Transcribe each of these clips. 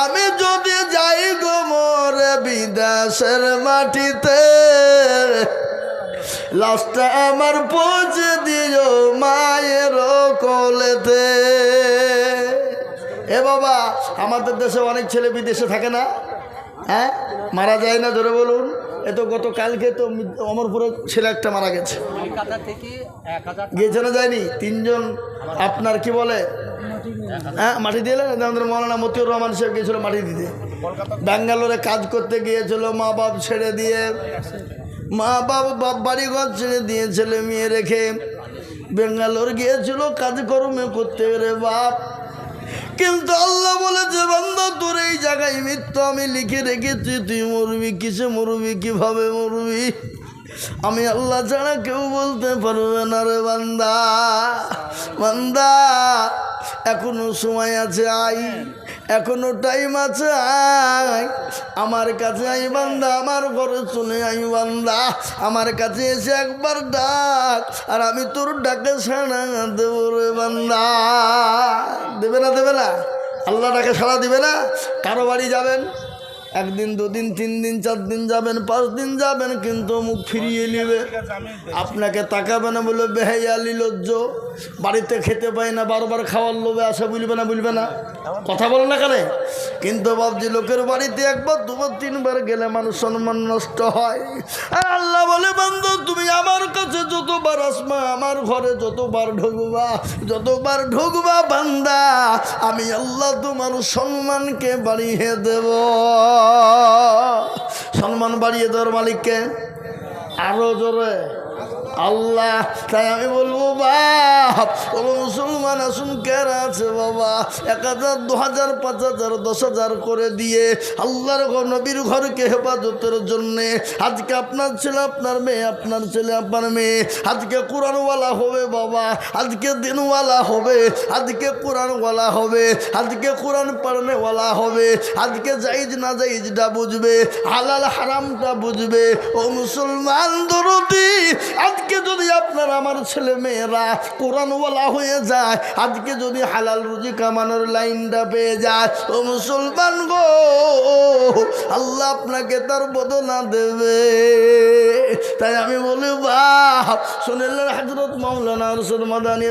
আমি যদি যাই গো মোরে বিদেশের মাটিতে লাস্টটা আমার পৌঁছে দিও মায়ের কোলেতে। এ বাবা আমাদের দেশে অনেক ছেলে বিদেশে থাকে না? হ্যাঁ? মারা যায় না ধরে বলুন। এ তো গত কালকে তো অমরপুরে ছেলে একটা মারা গেছে। গিয়েছে না যায়নি? তিনজন আপনার কি বলে? হ্যাঁ মাটি দিলেন আমাদের মৌলানা মতিউর রহমান সাহেব গিয়েছিল মাটি দিতে। ব্যাঙ্গালোরে কাজ করতে গিয়েছিল, মা বাপ ছেড়ে দিয়ে। মা বাপ বাপ বাড়িঘর ছেড়ে দিয়ে ছেলে মেয়ে রেখে বেঙ্গালোর গিয়েছিল কাজকর্মে করতে। রে বাপ, কিন্তু আল্লাহ বলেছে, বান্দা, তোর এই জায়গায় মৃত্যু আমি লিখে রেখেছি। তুই মরবি, কিসে মরবি, কীভাবে মরবি? আমি আল্লাহ ছাড়া কেউ বলতে পারবে না রে বান্দা। বান্দা এখনও সময় আছে আই, এখনও টাইম আছে আই। আমার কাছে আই বান্দা, আমার ঘরে শুনে আই বান্দা। আমার কাছে এসে একবার ডাক, আর আমি তোর ডাকে সাড়া দেব রে বান্দা। দেবে না দেবে না? আল্লাহ ডাকে সাড়া দিবে না? কারও বাড়ি যাবেন? একদিন, দুদিন তিন দিন চার দিন যাবেন পাঁচ দিন যাবেন, কিন্তু মুখ ফিরিয়ে নেবে। আপনাকে তাকাবে না বলে বেহাইয়ালি লজ্জ। বাড়িতে খেতে পায় না, বারবার খাওয়ার লোভে আসে, বুঝবে না বুঝবে না। কথা বল না কেন? কিন্তু ভাবছি লোকের বাড়িতে একবার, দুবার, তিনবার গেলে মানুষ সম্মান নষ্ট হয়। আর আল্লাহ বলে বন্ধু তুমি আমার কাছে যতবার আসমা আমার ঘরে যতবার ঢুকবা যতবার ঢুকবা, বান্দা, আমি আল্লাহ তোমার সম্মানকে বাড়িয়ে দেব। সম্মান বাড়িয়ে দেওয়ার মালিককে আরও জোরে। আল্লাহ, তাই আমি বলব, বাপ মুসলমান আসুন কেরা আছে, বাবা। এক হাজার, দু হাজার, পাঁচ হাজার, দশ হাজার করে দিয়ে আল্লাহর নবীর ঘরকে হেফাজতের জন্যে আজকে আপনার ছেলে, আপনার মেয়ে, আপনার ছেলে, আপনার মেয়ে, আজকে কোরআনওয়ালা হবে, বাবা। আজকে দিনওয়ালা হবে, আজকে কোরআনওয়ালা হবে, আজকে কোরআন পড়নেওয়ালা হবে, আজকে জাইজ না জাইজটা বুঝবে, হালাল হারামটা বুঝবে। ও মুসলমান দরদি, আজকে যদি আপনার আমার ছেলে মেয়েরা কোরআনওয়ালা হয়ে যায়, আজকে যদি হালাল রুজি কামানোর লাইনটা পেয়ে যায়, ও মুসলমান গো আল্লাহ আপনাকে তার বদনা দেবে। তাই আমি বলি বাপ শুনলেন হাজরত মাওলানা রসুল মাদানি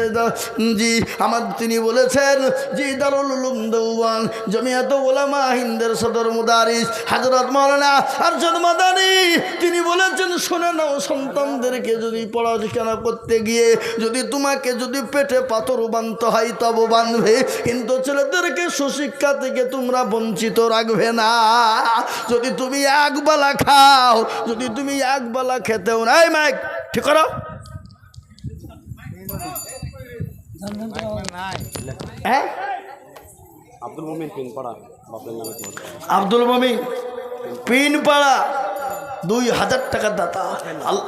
জি, আমার তিনি বলেছেন, জি, দারুল উলুম দেওয়ান, জমিয়াত ওলামা হিন্দের সদর মুদারিস। হাজরত মাওলানা আরশদ মাদানি, তিনি বলেছেন, শুনে নাও সন্তানদেরকে যদি পড়াশোনা করতে গিয়ে যদি তোমাকে যদি পেটে পাথর বানতে হয়, তব বাঁধবে। কিন্তু ছেলেদেরকে সুশিক্ষা থেকে তোমরা বঞ্চিত রাখবে না। যদি তুমি একবেলা খাও যদি তুমি একবেলা খেতেও নাই মাইক ঠিক করো। হ্যাঁ? আব্দুল মোমিন পিন আব্দুল মমিন, পিন পাড়া, দুই হাজার টাকার দাতা।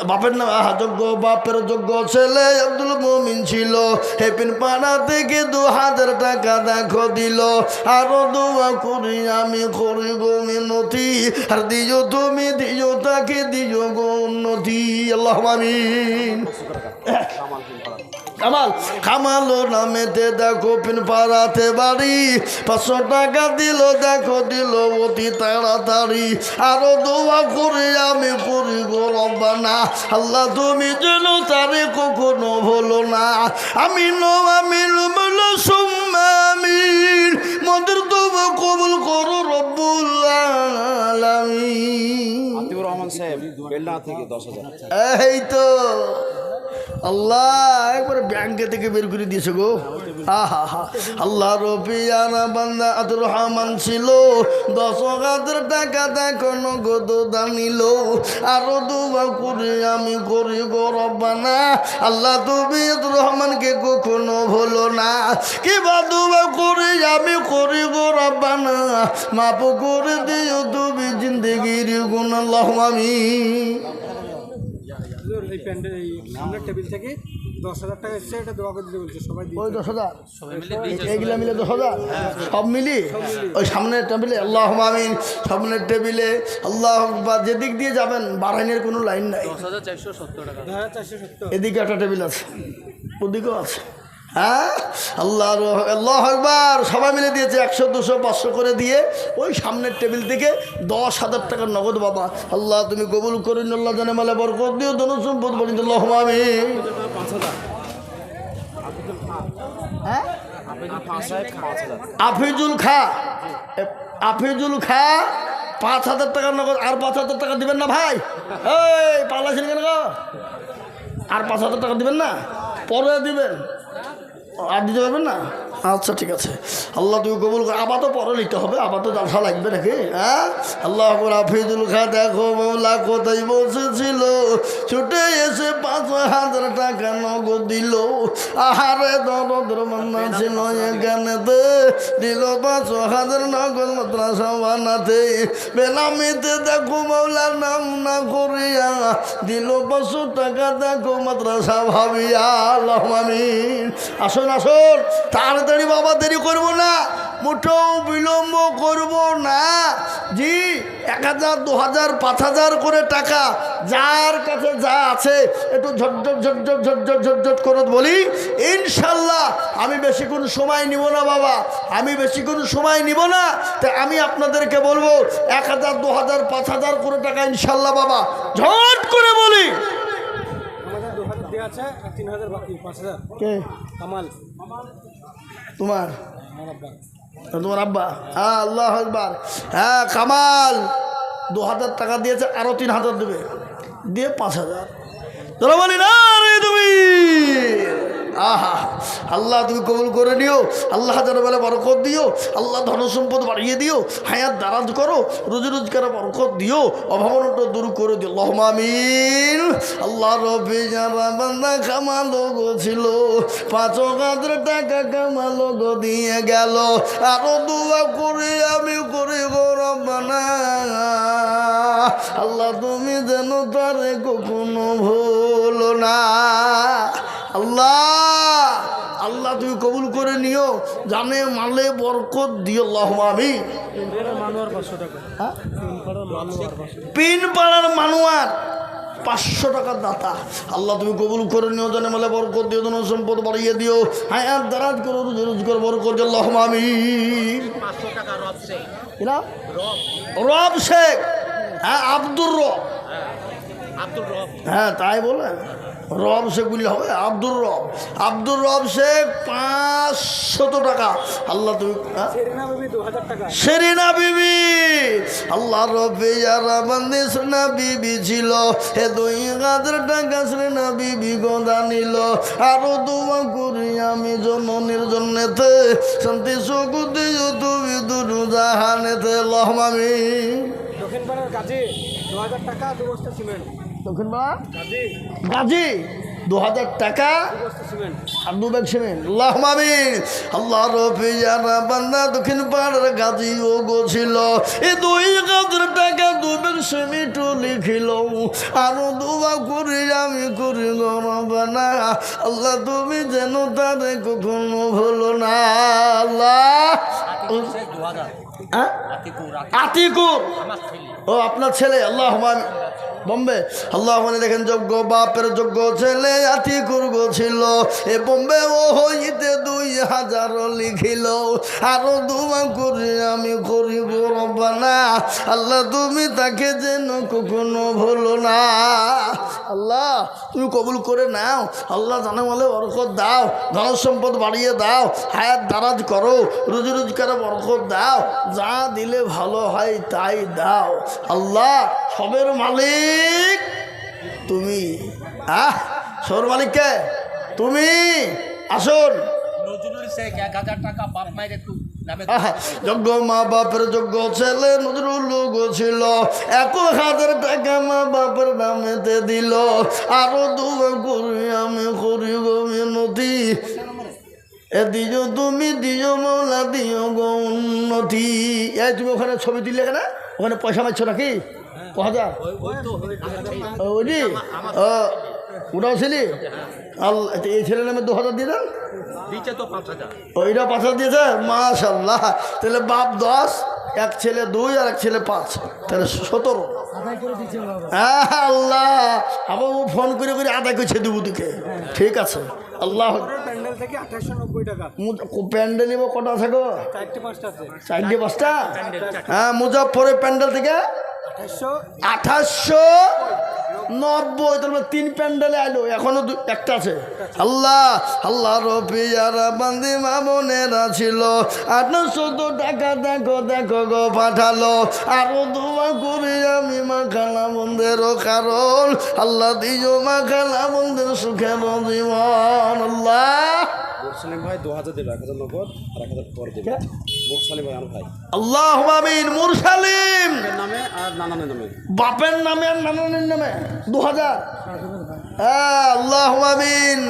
বাপের নাম যোগ্য বাপের যোগ্য ছেলে আব্দুল মমিন ছিল। হে পিন পাড়া থেকে দু হাজার টাকা দেখো দিল। আরও দোয়া করি, আমি করি গো মিনতি। আর দিও তুমি, দিও তাকে, দিও গো উন্নতি। আল্লাহ পড়া কামাল। কামালো নামেতে দেখো পিন পাড়াতে বাড়ি। পাঁচশো টাকা দিল দেখো দিল অতি তাড়াতাড়ি। আরও দোয়া করে আমি করি গো রব্বানা। আল্লাহ তুমি যেন তারে কখনো ভুলো না। আমি নো আমি সুম্মামিন মদের দোয়া কবুল করো রব্বুল আলামিন। রহমান সাহেব বেলনা থেকে দশ হাজার। এই তো। আল্লাহ, একবার ব্যাংকে থেকে বের করে দিয়েছে গো। আহা হা আল্লাহ রবিয়ানা বান্দা আতুর রহমান ছিল। দশ হাজার টাকা দেখো নগদ দানিল আরও দুবা করে আমি করি গো রব্বানা। আল্লাহ তুমি আতুর রহমানকে কখনো ভুলো না। কিবা দুবা করে আমি করি গো রব্বানা। মাপ করে দিও তুমি জিন্দগির গুণ আল্লাহ আমি প্যান্ডেল এই সামনের টেবিল থেকে দশ হাজার টাকা এসছে এটা দোয়া করে দিতে বলছে সবাই ওই দশ হাজার? এইগুলা মিলে দশ হাজার? সব মিলি ওই সামনের টেবিলে আল্লাহ আমিন সামনের টেবিলে আল্লাহ বা যেদিক দিয়ে যাবেন বারাইনের কোনো লাইন নাই। দশ হাজার চারশো সত্তর টাকা। দশ হাজার চারশো সত্তর। এদিকে একটা টেবিল আছে ওদিকেও আছে। হ্যাঁ? আল্লাহ আল্লাহ একবার সবাই মিলে দিয়েছে একশো, দুশো, পাঁচশো করে দিয়ে ওই সামনের টেবিল থেকে দশ হাজার টাকার নগদ বাবা। আল্লাহ, তুমি কবুল করিন আল্লাহ জানে মালে বরকত দিও, ধন সম্পদ বলি আমি হ্যাঁ? আফিজুল খা। আফিজুল খা, পাঁচ হাজার টাকার নগদ, আর পাঁচ হাজার টাকা দিবেন না ভাই? এই পালাছেন কেন? আর পাঁচ হাজার টাকা দিবেন না? পরে দিবেন। আর দিতে পারবেন না? আচ্ছা ঠিক আছে। আল্লাহ তুমি কবুল কর। আবার তো পরে নিতে হবে। আবার তো জালসা লাগবে নাকি? হ্যাঁ? আল্লাহ আকবর আফিজুল খা দেখো মৌলা কোথায় বসেছিল? ছুটে এসে পাঁচ হাজার টাকা নগদ দিল। আহারে দরদর মান্না ছিল এখানেতে। দিল পাঁচ হাজার নগদ মাদ্রাসা বানাতে। বেনামিতে দেখো মৌলার নাম না করিয়া। দিল পাঁচশো টাকা দেখো মাদ্রাসা ভাবিয়া। আল্লাহ আমিন। আসুন আসুন তাড়াতাড়ি বাবা দেরি করব না মোটেও বিলম্ব করব না জি এক হাজার দু হাজার পাঁচ হাজার করে টাকা যার কাছে যা আছে একটু ঝটঝট ঝটঝট ঝটঝট ঝটঝট করে বলি ইনশাল্লাহ আমি বেশিক্ষণ সময় নিব না বাবা আমি বেশিক্ষণ সময় নিব না তাই আমি আপনাদেরকে বলব এক হাজার দু হাজার পাঁচ হাজার করে টাকা ইনশাল্লাহ বাবা ঝট করে বলি আছে তিন হাজার বাকি পাঁচ হাজার কামাল। তোমার? তোমার আব্বা? হ্যাঁ আল্লাহ আকবার। হ্যাঁ কামাল। দু হাজার টাকা দিয়েছে আরও তিন হাজার দেবে। দিয়ে পাঁচ হাজার। তোরা বলি না রে তুমি। আহা, আল্লাহ তুমি কবুল করে নিও, আল্লাহ যেন বলে বরকত দিও, আল্লাহ ধন সম্পদ বাড়িয়ে দিও, হায়াত দারাজ করো, রোজ রোজগার বরকত দিও, অভাবনটা দূর করে দিও। আল্লাহ আমিন। আল্লাহ রবি বান্দা কামালো গো ছিল, পাঁচ হাজার টাকা কামালো গো দিয়ে গেল। আরও দুয়া করে, আমি করি গো আল্লাহ তুমি যেন তারে কখনো ভুলো না। আল্লাহ আল্লাহ তুমি কবুল করে নিও জানে মালে বরকত দিও আমি হ্যাঁ? পিন পাড়ার মানুয়ার পাঁচশো টাকার দাতা। আল্লাহ তুমি কবুল করে নিও জানে মালে বরকত দিও ধন সম্পদ বাড়িয়ে দিও। হ্যাঁ আর দারাজ করো রোজ রোজগার বরকত আল্লাহ আমি রব শেখ। হ্যাঁ আব্দুর রব। রব। হ্যাঁ তাই বলে। রব শেখ বললে হবে আব্দুর রব। আব্দুর রব শেখ পাঁচশত টাকা। আল্লাহ তুমি হ্যাঁ? সেরিনা বেবি আল্লাহ রবে সেনা বিবি ছিল। হে দুই হাজার টাকা সেনা বিবি গোদা নিল। আরও দোয়া করি আমি জননীর জন্যেতে। শান্তি দিও তুমি দুরু জাহানেতে। লহমামি দক্ষিণ পাড়ার কাজে দু হাজার টাকা দু বস্তা সিমেন্ট। দক্ষিণ গাজী। দু হাজার টাকা আর দু ব্যাগ সিমেন্ট আল্লাহ মামিন আল্লাহ দক্ষিণ পাড়ার গাজী ও গোছিল এ দুই হাজার টাকা দু ব্যাগ সিমেন্ট লিখিল। আরও দুবা করি আমি করি গরবানা আল্লাহ তুমি যেন তারে কখনো ভুলো না। আল্লাহ। আতিকুর ও আপনার ছেলে। আল্লাহ বম্বে। আল্লাহ মানে দেখেন যোগ্য বাপের যোগ্য ছেলে আতি কুর্গ ছিল। এ বোম্বে ও হইতে দুই হাজার লিখিল। আরও দুমা করি আমি করি না আল্লাহ তুমি তাকে যেন কখনো ভুলো না। আল্লাহ, তুমি কবুল করে নাও। আল্লাহ জানে বলে বরকত দাও। ধন সম্পদ বাড়িয়ে দাও। হায়াত দারাজ করো। রোজ রোজগার বরকত দাও। যা দিলে ভালো হয় তাই দাও। আল্লাহ, সবের মালিক। তুমি আহ সর মালিককে তুমি আসুন। যোগ্য মা বাপের যোগ্য ছেলে নজরুল লোক ছিল। এক হাজার টাকা মা বাপের নামেতে দিল। আরও দুবা করি আমি করি গো মিনতি। এ দিও তুমি দিও মৌলা দিও গো উন্নতি এই তুমি ওখানে ছবি দিলে কেন? ওখানে পয়সা মারছ নাকি? ক হাজার ও, ওইটি ও, ওটাও ছিলি? আল্লাহ এই ছেলের নামে দু হাজার দিয়ে দেন? দিচ্ছে পাঁচ হাজার। ওইটা দিয়েছে মাশাল্লাহ। তাহলে বাপ দশ এক ছেলে দুই আর এক ছেলে পাঁচ। তাহলে সতেরো। হ্যাঁ, আল্লাহ। আবার ও ফোন করে করে আদায় করছে দেবো দিকে ঠিক আছে। আল্লাহ। প্যান্ডেল প্যান্ডেল থেকে আঠাশশো নব্বই টাকা। মু- প্যান্ডেল নিব কটা আছে গো? চারটে পাঁচটা হ্যাঁ মুজাফরের প্যান্ডেল থেকে? আঠাশশো নব্বই তার মানে তিন প্যান্ডেলে আইলো। এখনও একটা আছে। আল্লাহ আল্লাহ রফিয়ারা বান্দি মামনেরা ছিল। আঠাশশো তো টাকা দেখো দেখো গো পাঠালো। আরও দোয়া করি আমি মাখালা বন্ধেরও কারণ। আল্লাহ দিও মাখালা বন্ধের সুখের জীবন আল্লাহ। ভাই দু হাজার দেবে এক হাজার নগদ আর এক হাজার পরে দেবে। মুরসালিম ভাই আল্লাহ আমিন মুরসালিম। নামে আর নানানের নামে। বাপের নামে আর নানানের নামে। দু হাজার আল্লাহ আমিন।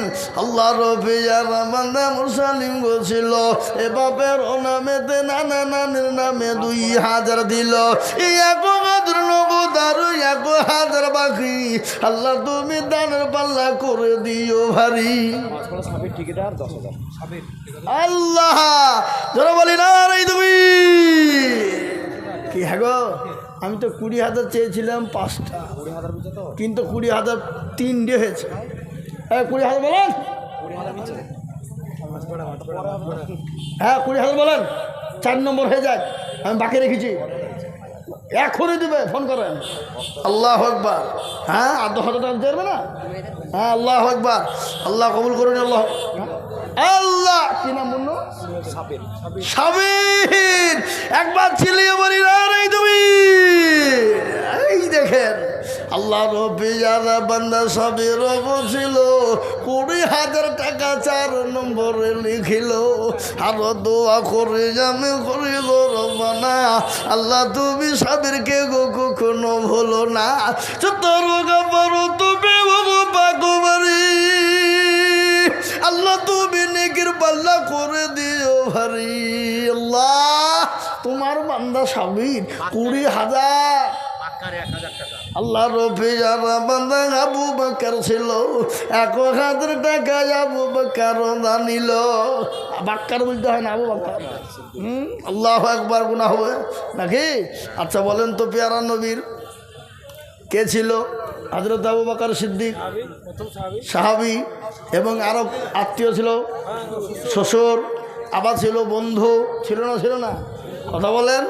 আল্লাহ রফিয়ার রহমান্দা মুরসালিম বলছিল এ বাপের ও নামেতে নানা নানির নামে দুই হাজার দিল। এক হাজার নগদ আর এক হাজার বাকি আল্লাহ তুমি দানের পাল্লা করে দিও ভারী। আল্লাহ যারা বলি না রে তুমি। কি হ্যাঁ গো? আমি তো কুড়ি হাজার চেয়েছিলাম পাঁচটা। কিন্তু কুড়ি হাজার তিনটে হয়েছে। হ্যাঁ কুড়ি হাজার বলেন। হ্যাঁ কুড়ি হাজার বলেন। চার নম্বর হয়ে যায় আমি বাকি রেখেছি। এখনই দেবে ফোন করেন। আল্লাহ আকবার। হ্যাঁ আর দশ হাজার টাকা দিতে না? হ্যাঁ আল্লাহ আকবার। আল্লাহ কবুল করুন আল্লাহ আল্লাহ। কি নাম বলল? সাবির। একবার চিলিয়ে বলি তুমি এই দেখেন, আল্লাহ রবি যারা বান্দা কুড়ি হাজার টাকা চার নম্বরে লিখিল, আর দোয়া করে, জামে করে রবানা আল্লাহ তুমি সাবিরকে গো কখনো ভুলো না। তুমি গো পাকুমারি আল্লাহ তুমি নেকির পাল্লা করে দিও ভারি। আল্লাহ, তোমার বান্দা স্বামীর কুড়ি হাজার। আল্লাহ রফি যারা বান্দা আবু বাকার ছিল, এক হাজার টাকা আবু বাকার দানিল বাক্কার বলতে হয় না আবু বাক্কার হুম, আল্লাহ একবার গুণা হবে। নাকি? আচ্ছা বলেন তো পেয়ারা নবীর। কে ছিল? হজরত আবু বাকর সিদ্দিক, সাহাবি এবং আরও আত্মীয় ছিল, শ্বশুর আবার ছিল, বন্ধু, ছিল না ছিল না? কথা বলেন।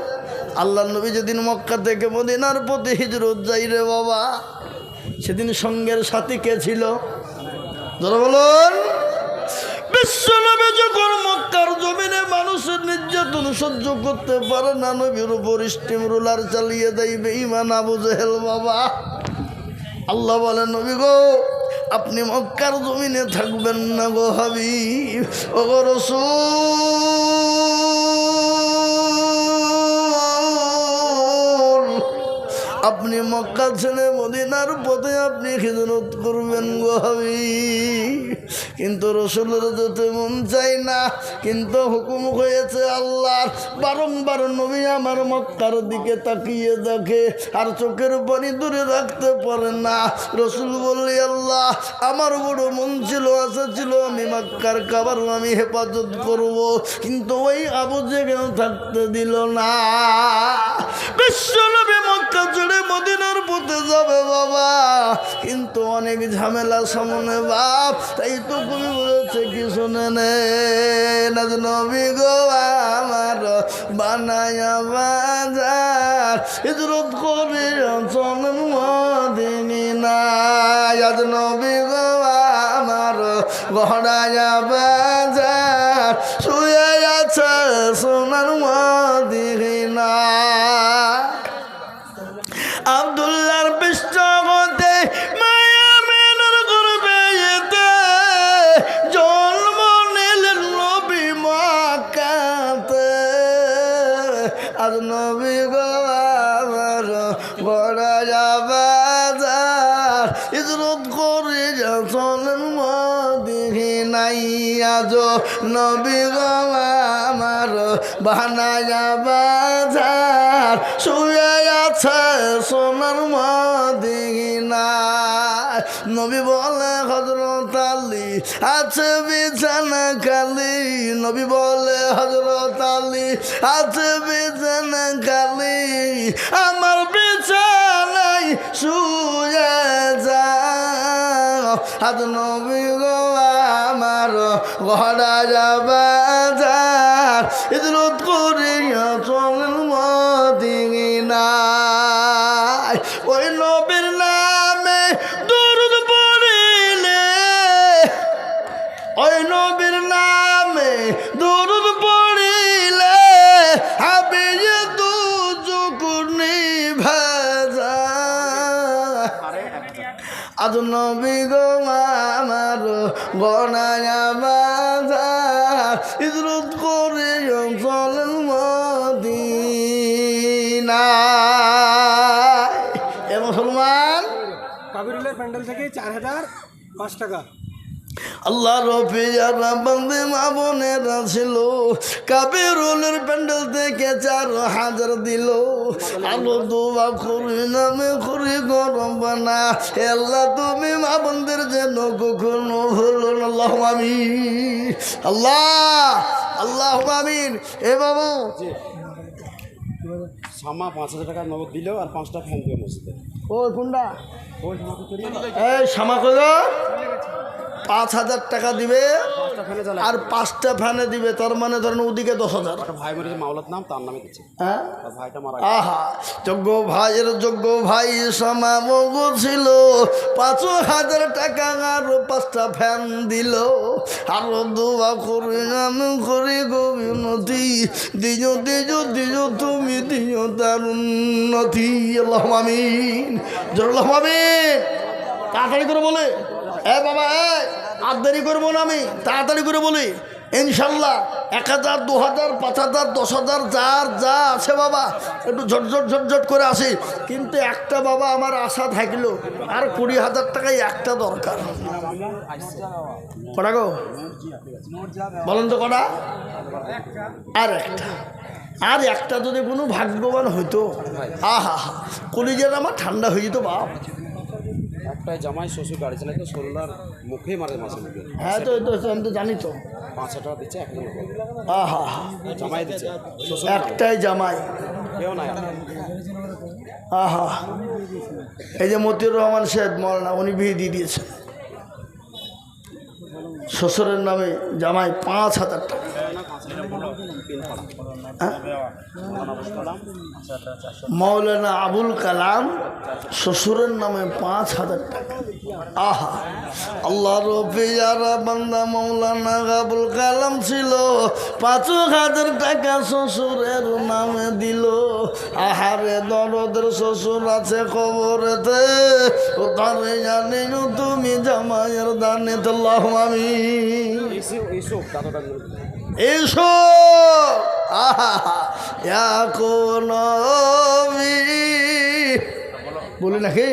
আল্লাহ নবী যেদিন মক্কা থেকে মদিনার প্রতি হিজরত যাই রে বাবা, সেদিন সঙ্গের সাথী কে ছিল? ধরো বলুন। বিশ্বনবী যখন মক্কার জমিনে মানুষের নির্যাতন সহ্য করতে পারে না, নবীর উপর স্টিম রুলার চালিয়ে দেয় বেঈমান আবু জেহেল বাবা। আল্লাহ বলেন, নবী গো, আপনি মক্কার জমিনে থাকবেন না গো হাবি ও রসুল। আপনি মক্কা ছেড়ে মদিনার পথে আপনি খিজরত করবেন গো হাবি কিন্তু রসুলের যেতে মন চাই না, কিন্তু হুকুম হয়েছে আল্লাহর। বারংবার নবী আমার মক্কার দিকে তাকিয়ে দেখে আর চোখের পানি দূরে রাখতে পারে না। রসুল বললি, আল্লাহ, আমার বড় মন ছিল, আশা ছিল, আমি মক্কার খাবার আমি হেফাজত করব। কিন্তু ওই আবু যেখানে থাকতে দিল না। বিশ্বনবী মক্কা ছেড়ে মদিনার পথে যাবে বাবা। কিন্তু অনেক ঝামেলা সামনে বাপ, তাই তো তুমি বলেছে কি শুনে নবী গো আমার বানায়া বাজার, হিজরত করে চলেন মদিনী না নবী গো আমার গড়ায়া বাজার, শুয়ে আছে সোনার মদিনা আবদুল্লার পৃষ্ঠপথে মায়া মেনর করবে যেতে জন্ম নিলেন নবী মাকাতে। আজ নবী গো আমার বড়া যাবার ইজরত করে চলেন মদিহি নাই আজ নবী গো আমার বানায়া বাজার শুয়ে আছে সোনার মদিনা। নবী বলে হজরত আলী, আছে বিছানা খালি। নবী বলে হজরত আলী, আছে বিছানা খালি। আমার বিছানায় শুয়ে যা আজ নবী গো, আমার ঘরা যাবাজার ইদরত গনায়া বাজার ইজরত করে চলেন মদিনা এ মুসলমান? প্যান্ডেল থেকে চার হাজার পাঁচ টাকা। আল্লাহ রফিয়ারা বন্দে মা বোনেরা ছিল। কাবিরুলের প্যান্ডেল থেকে চার হাজার দিল। আলো দোয়া করি নামে করি গরম বানা। আল্লাহ তুমি মা বোনদের যেন কখনো না। আল্লাহ আমিন। আল্লাহ আল্লাহ আমিন। এ বাবা। সামা পাঁচ হাজার টাকা নগদ দিল আর পাঁচটা ফ্যান দিল মসজিদে ও কোনটা? এই সামা কই? পাঁচ হাজার টাকা দিবে আর পাঁচটা ফ্যানে দিবে তার মানে ধরেন ওদিকে দশ হাজার। হ্যাঁ? আহা যোগ্য ভাইয়ের যোগ্য ভাই সমাবগ ছিল। পাঁচ হাজার টাকা আর পাঁচটা ফ্যান দিল। আরও দোয়া করে আমি করি গবিনতি। দিও দিও দিও তুমি দিও তার উন্নতি আল্লাহ আমিন। জল্লাহ আমিন। তাড়াতাড়ি করে বলে। এ বাবা, এ, আর দেরি করব না আমি, তাড়াতাড়ি করে বলি। ইনশাল্লাহ এক হাজার, দু হাজার, পাঁচ হাজার, দশ হাজার, যার যা আছে বাবা, একটু ঝটঝট ঝটঝট করে আসি। কিন্তু একটা বাবা আমার আশা থাকল, আর কুড়ি হাজার টাকায় একটা দরকার। কটা গো? বলেন তো কটা? আর একটা। আর একটা যদি কোনো ভাগ্যবান হইতো, আহা হা কলিজের আমার ঠান্ডা হয়ে যেত বাপ। একটাই জামাই শ্বশুর গাড়ি তো ষোলোলার মুখে মারে মাসে মুখে হ্যাঁ তো তো আমি তো জানি তো। পাঁচ হাজার টাকা দিচ্ছে এখন আহা জামাই দিচ্ছে। একটাই জামাই। কেউ নাই আহা এই যে মতিউর রহমান সাহেব মৌলানা উনি বিয়ে দিয়ে দিয়েছেন শ্বশুরের নামে জামাই পাঁচ হাজার টাকা। হ্যাঁ? মৌলানা আবুল কালাম শ্বশুরের নামে পাঁচ হাজার টাকা। আহা, আল্লাহ রফিয়ারা বান্দা মৌলানা আবুল কালাম ছিল, পাঁচ হাজার টাকা শ্বশুরের নামে দিল। আহারে দরদের শ্বশুর আছে খবরেতে তারে জানি তুমি জামাইয়ের দানে তো আমি এসে। কোন বলি নাকি?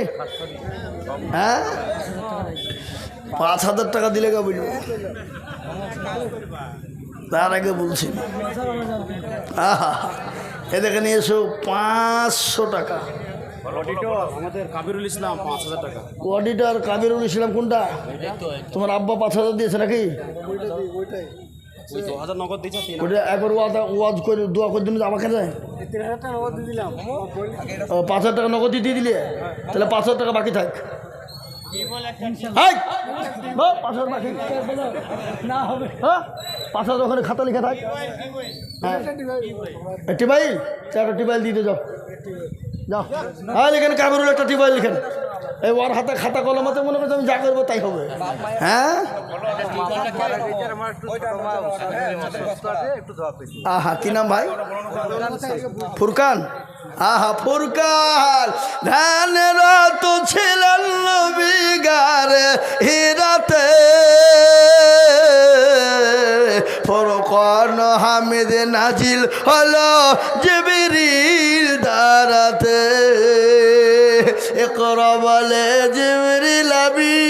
হ্যাঁ? পাঁচ হাজার টাকা দিলে গা বুঝব তার আগে বলছি। আহা এ দেখেন এসো পাঁচশো টাকা। অডিটার কাবিরুল ইসলাম কোনটা? তোমার আব্বা পাঁচ হাজার দিয়েছে নাকি? ওই দু হাজার নগদ দিচ্ছে তিন ওটা একবার ওয়াজ ওয়াজ করে দোয়া করে দিন আমাকে দেয়। তিন হাজার টাকা নগদ দিয়ে দিলাম। পাঁচ হাজার টাকা নগদ দিয়ে দিলে? তাহলে পাঁচ হাজার টাকা বাকি থাক। পাঁচ হাজার বাকি। না হবে। হ্যাঁ? পাঁচ হাজার ওখানে খাতা লিখে থাক। হ্যাঁ। টিবাইল? চারটা টিবাইল দিতে যাও। যাও। হ্যাঁ লিখেন কাবরুল একটা টিবাইল লিখেন। এই ওর হাতে খাতা কলমাতে মনে করছে আমি যা করব তাই হবে। হ্যাঁ? আহা, কি নাম ভাই? ফুরকান? আহা, ফুরকান। ধানের তো ছিলেন নবিগারে হিরাতে। ফরকন হামিদ নাজিল হলো জিবিরিল। দারাতে একরা বলে জিমরি আবির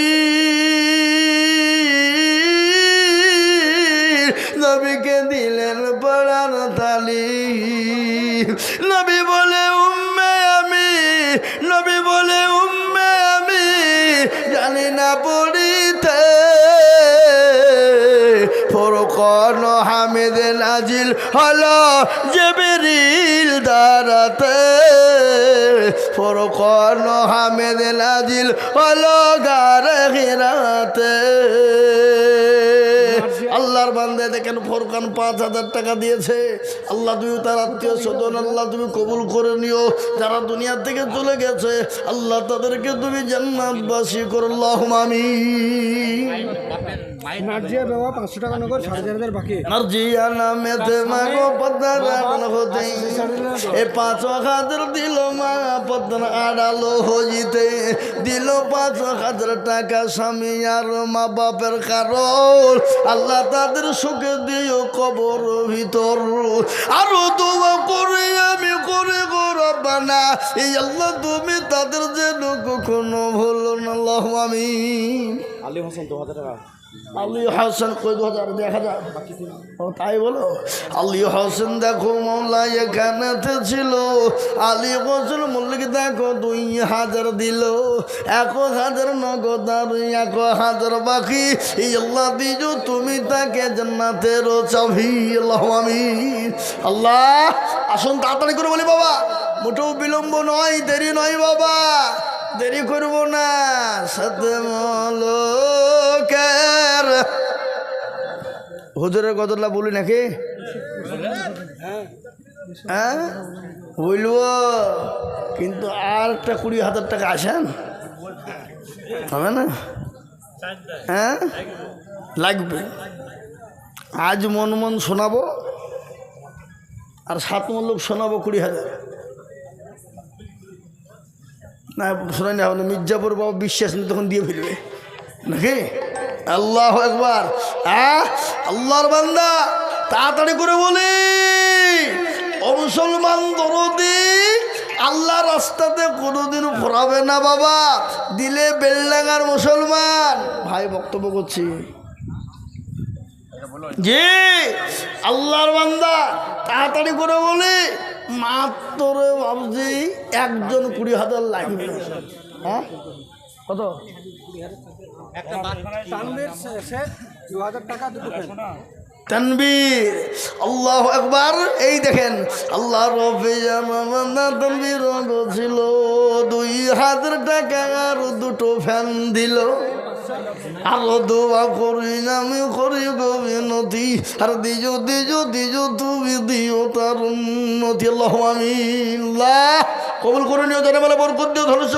হামিদ নাজিল হলো জেবেরিল দারাতে। ফরকন হামিদ নাজিল হলো গারে আল্লাহ আল্লাহর বান্দে দেখেন ফোরকান পাঁচ হাজার টাকা দিয়েছে। আল্লাহ তুমি তার আত্মীয় স্বজন আল্লাহ তুমি কবুল করে নিও। যারা দুনিয়া থেকে চলে গেছে আল্লাহ তাদেরকে তুমি জান্নাতবাসী করল্লাহ মামি বাপের মায়ের বাবা পাঁচশো টাকা নগদ সাড়ে চার হাজার বাকি। নার্জিয়া নামেতে মাগো পদ্মার হতে। এ পাঁচ হাজার দিল মা পদ্মার আড়ালো হইতে। দিল পাঁচ হাজার টাকা স্বামী আর মা বাপের কারণ। আল্লাহ তাদের সুখে দিও কবর ভিতর। আরও দোয়া করে আমি করে গো রব্বানা। এই আল্লাহ, তুমি তাদের যেন কখনো ভুলো না আমি আলী হোসেন, দু হাজার টাকা। আলী হাসান কই দু হাজার দেখা ও, তাই বলো? আলী হোসেন দেখো মৌলা এখানেতে ছিল আলী হোসেন মল্লিক দেখো, দুই হাজার দিল। এক হাজার নগদ আর এক হাজার বাকি। আল্লাহ দিজু, তুমি তাকে জান্নাতের চাবি আল্লাহ আমিন। আল্লাহ, আসুন তাড়াতাড়ি করে বলি বাবা। মোটেও বিলম্ব নয়, দেরি নয় বাবা। দেরি করব না, সাথে মলকের। হুজুরের কতলা বলি নাকি? হ্যাঁ? বলব, কিন্তু আর একটা কুড়ি হাজার টাকা আসেন? হবে না? হ্যাঁ? লাগবে। আজ মন মন শোনাবো, আর সাত মন লোক শোনাবো কুড়ি হাজার। না শোনাই না মির্জাপুর বাবা বিশ্বাস নেই তখন দিয়ে ফেলবে। নাকি? আল্লাহ একবার হ্যাঁ আল্লাহর বান্দা, তাড়াতাড়ি করে বলি। ও মুসলমান দরদি আল্লাহ রাস্তাতে কোনোদিন ফোরাবে না বাবা, দিলে বেলডাঙ্গার মুসলমান। ভাই, বক্তব্য করছি। জি, আল্লাহর বান্দা, তাড়াতাড়ি করে বলি। মাত্র ভাবছি একজন কুড়ি হাজার লাগবে হ্যাঁ? কত? একটা টাকা দুটো তানবীর, আল্লাহ একবার এই দেখেন, আল্লাহ তানবীর ছিল দুই হাজার টাকা আর দুটো ফ্যান দিল। আরও দোয়া করি, আমি করি গবিনতি। আর দিজ দিজ দিজ, তুমি দিও তার উন্নতি। আল্লাহ আমি কবুল করে নিও জানে বলে বরকত দিও ধনুষ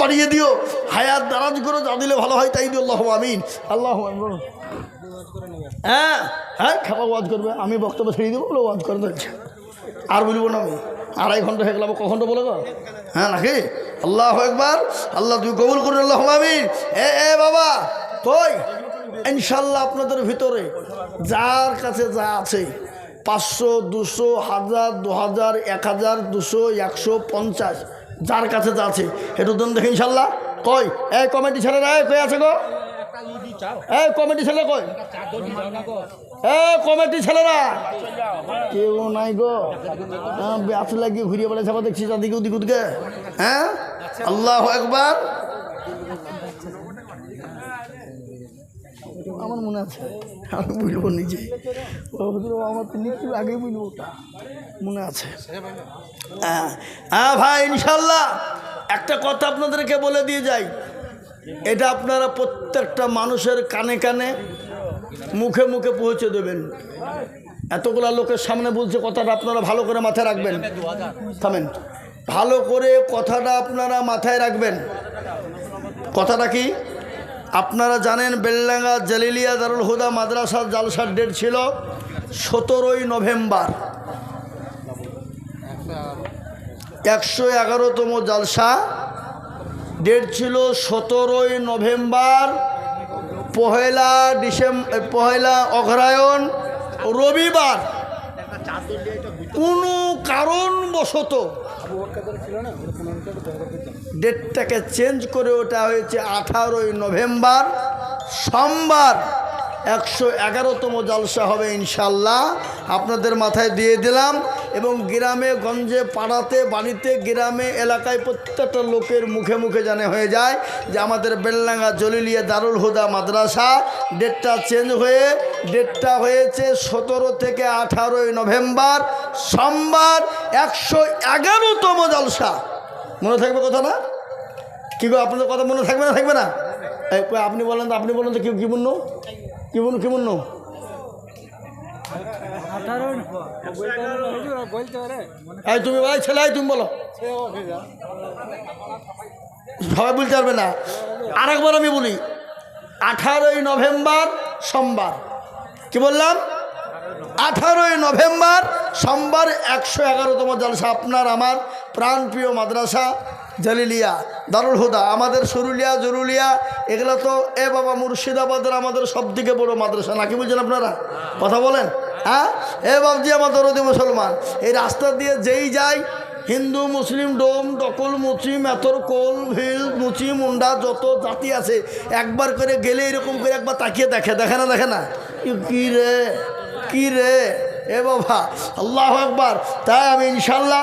বাড়িয়ে দিও। হায়াত দারাজ করে যা দিলে ভালো হয়, তাই দিও, আল্লাহ আমিন। আল্লাহ। হ্যাঁ হ্যাঁ খাবার ওয়াজ করবে, আমি বক্তব্য ছেড়ে দেবো বলে ওয়াজ করে দিচ্ছে আর বলব না আমি। আড়াই ঘণ্টা হয়ে গেলাম কখন বলে গো? হ্যাঁ নাকি? আল্লাহ একবার আল্লাহ তুই কবুল করুন, আল্লাহ আমিন। এ এ, বাবা কই ইনশাল্লাহ আপনাদের ভিতরে যার কাছে যা আছে, পাঁচশো, দুশো, হাজার, দু হাজার, এক হাজার, দুশো, একশো, পঞ্চাশ, যার কাছে যা আছে একটু দেখে ইনশাল্লাহ কই এ কমিটি ছেলেরা, এই, কই আছে গো? এই কমিটি ছেলে কই? এ, কমিটি ছেলেরা! কেউ নাই গো। হ্যাঁ ব্যাস লাগিয়ে ঘুরিয়ে বেড়াচ্ছে আবার দেখছি চারদিকে ওদিক ওদিকে হ্যাঁ? আল্লাহ একবার আমার মনে আছে, আমি বুঝব নিজে। আমার তো মৃত্যু আগে বুঝব মনে আছে। হ্যাঁ। হ্যাঁ ভাই ইনশাল্লাহ একটা কথা আপনাদেরকে বলে দিয়ে যাই। এটা আপনারা প্রত্যেকটা মানুষের কানে কানে, মুখে মুখে পৌঁছে দেবেন। এতগুলা লোকের সামনে বলছে, কথাটা আপনারা ভালো করে মাথায় রাখবেন। থামেন। ভালো করে কথাটা আপনারা মাথায় রাখবেন। কথাটা কি? আপনারা জানেন বেলডাঙ্গা জালিলিয়া দারুল হুদা মাদ্রাসার জালসার ডেট ছিল সতেরোই নভেম্বর। একশো এগারোতম জালসা ডেট ছিল সতেরোই নভেম্বর, পহেলা ডিসেম্বর পহেলা অগ্রায়ণ রবিবার। কোনো কারণবশত ডেটটাকে চেঞ্জ করে ওটা হয়েছে আঠারোই নভেম্বর, সোমবার। একশো এগারোতম জলসা হবে ইনশাল্লাহ। আপনাদের মাথায় দিয়ে দিলাম এবং গ্রামে, গঞ্জে, পাড়াতে, বাড়িতে, গ্রামে, এলাকায় প্রত্যেকটা লোকের মুখে মুখে জানে হয়ে যায় যে আমাদের বেলডাঙ্গা জলিলিয়া দারুল হুদা মাদ্রাসা ডেটটা চেঞ্জ হয়ে, ডেটটা হয়েছে সতেরো থেকে আঠারোই নভেম্বর, সোমবার একশো এগারোতম জলসা। মনে থাকবে কথা না কি গো, আপনাদের কথা মনে থাকবে না থাকবে না? আপনি বলেন তো, আপনি বলেন তো, কি কি মূল্য কি মূল্য কি মূল্য তুমি ভাই ছেলে তুমি বলো। সবাই বলতে পারবে না। আরেকবার আমি বলি, আঠারোই নভেম্বর সোমবার। কি বললাম? আঠারোই নভেম্বর সোমবার একশো এগারোতম জলসা। আপনার, আমার প্রাণপ্রিয় মাদ্রাসা। জালিলিয়া, দারুল হুদা, আমাদের সরুলিয়া, জরুলিয়া, এগুলো তো এ বাবা মুর্শিদাবাদের আমাদের সব থেকে বড় মাদ্রাসা। নাকি বুঝছেন আপনারা? কথা বলেন। হ্যাঁ? এ বাবজি আমার দরদি মুসলমান। এই রাস্তা দিয়ে যেই যায়, হিন্দু, মুসলিম, ডোম, ডকল, মুচি, মেথর, কোল, ভিল, মুচি, মুন্ডা, যত জাতি আছে, একবার করে গেলে এরকম করে একবার তাকিয়ে দেখে। দেখে না দেখে না? কি রে? কি রে? এ বাবা, আল্লাহ একবার তাই আমি ইনশাল্লাহ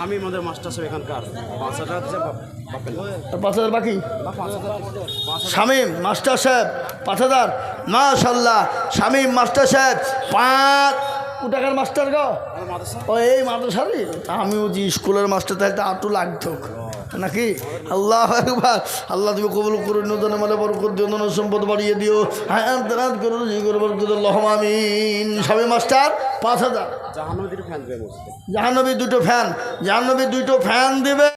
স্বামী আমাদের মাস্টার সাহেব এখানকার। পাঁচ হাজার পাঁচ হাজার বাকি? শামীম মাস্টার সাহেব পাঁচ হাজার। মাশাল্লাহ শামীম মাস্টার সাহেব পাঁচ। টাকার মাস্টার গো? ও এই মাদ্রাসারই? আমিও যে স্কুলের মাস্টার থাকতে আটু লাগতো নাকি? আল্লাহ একবার আল্লাহ তুমি কবুল করুন নতুন মানে বরকত দিও নতুন সম্পদ বাড়িয়ে দিও। হ্যাঁ দাঁত করো জি করো বরকত আমিন। স্বামী মাস্টার পাঁচ হাজার। জাহানবীর ফ্যান দেবে। জাহানবীর জাহানবী দুটো ফ্যান জাহানবী দুটো ফ্যান দেবে।